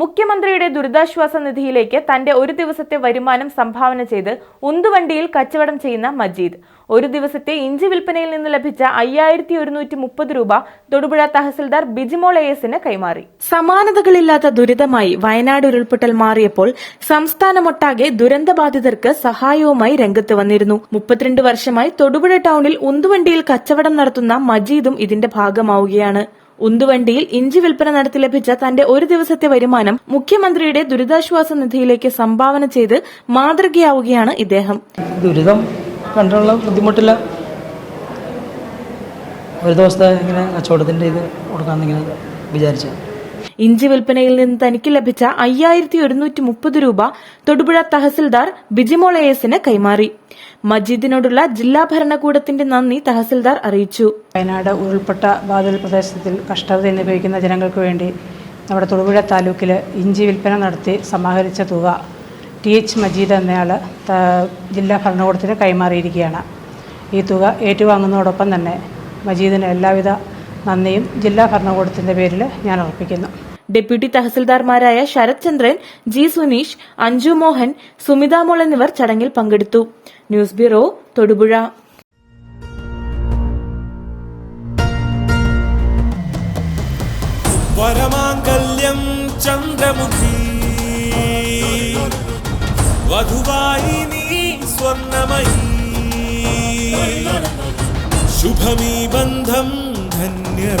മുഖ്യമന്ത്രിയുടെ ദുരിതാശ്വാസ നിധിയിലേക്ക് തന്റെ ഒരു ദിവസത്തെ വരുമാനം സംഭാവന ചെയ്ത് ഉന്തുവണ്ടിയിൽ കച്ചവടം ചെയ്യുന്ന മജീദ്. ഒരു ദിവസത്തെ ഇഞ്ചി വിൽപ്പനയിൽ നിന്ന് ലഭിച്ച അയ്യായിരത്തി ഒരുന്നൂറ്റി മുപ്പത് രൂപ തൊടുപുഴ തഹസിൽദാർ ബിജിമോൾ എ എസിന് കൈമാറി. സമാനതകളില്ലാത്ത ദുരിതമായി വയനാട് ഉരുൾപൊട്ടൽ മാറിയപ്പോൾ സംസ്ഥാനമൊട്ടാകെ ദുരന്തബാധിതർക്ക് സഹായവുമായി രംഗത്ത് വന്നിരുന്നു. മുപ്പത്തിരണ്ട് വർഷമായി തൊടുപുഴ ടൗണിൽ ഉന്തുവണ്ടിയിൽ കച്ചവടം നടത്തുന്ന മജീദും ഇതിന്റെ ഭാഗമാവുകയാണ്. ഉന്തുവണ്ടിയിൽ ഇഞ്ചി വിൽപ്പന നടത്തി ലഭിച്ച തന്റെ ഒരു ദിവസത്തെ വരുമാനം മുഖ്യമന്ത്രിയുടെ ദുരിതാശ്വാസ നിധിയിലേക്ക് സംഭാവന ചെയ്ത് മാതൃകയാവുകയാണ് ഇദ്ദേഹം. ദുരിതം കണ്ടുള്ള ബുദ്ധിമുട്ടില്ല. ഒരു ദിവസത്തെ ഇങ്ങനെ കച്ചവടത്തിന്റെ ഇത് കൊടുക്കാമെന്നിങ്ങനെ വിചാരിച്ചു ഇഞ്ചി വിൽപ്പനയിൽ നിന്ന് തനിക്ക് ലഭിച്ച അയ്യായിരത്തി ഒരുന്നൂറ്റി മുപ്പത് രൂപ തൊടുപുഴ തഹസിൽദാർ ബിജിമോൾ എസിന് കൈമാറി. മജീദിനോടുള്ള ജില്ലാ ഭരണകൂടത്തിന്റെ നന്ദി തഹസിൽദാർ അറിയിച്ചു. വയനാട് ഉൾപ്പെട്ട ബാധിത പ്രദേശത്തിൽ കഷ്ടത അനുഭവിക്കുന്ന ജനങ്ങൾക്ക് വേണ്ടി നമ്മുടെ തൊടുപുഴ താലൂക്കിൽ ഇഞ്ചി വിൽപ്പന നടത്തി സമാഹരിച്ച തുക ടി എച്ച് മജീദ് എന്നയാൾ ജില്ലാ ഭരണകൂടത്തിന് കൈമാറിയിരിക്കുകയാണ്. ഈ തുക ഏറ്റുവാങ്ങുന്നതോടൊപ്പം തന്നെ മജീദിന് എല്ലാവിധ നന്ദിയും ജില്ലാ ഭരണകൂടത്തിന്റെ പേരിൽ ഞാൻ അർപ്പിക്കുന്നു. ഡെപ്യൂട്ടി തഹസിൽദാർമാരായ ശരത് ചന്ദ്രൻ ജി സുനീഷ് അഞ്ജു മോഹൻ സുമിത മോൾ എന്നിവർ ചടങ്ങിൽ പങ്കെടുത്തു. News bureau Thodupuzha. ചന്ദ്രമുഖി. ശുഭമീ ബന്ധം ധന്യരാഗം.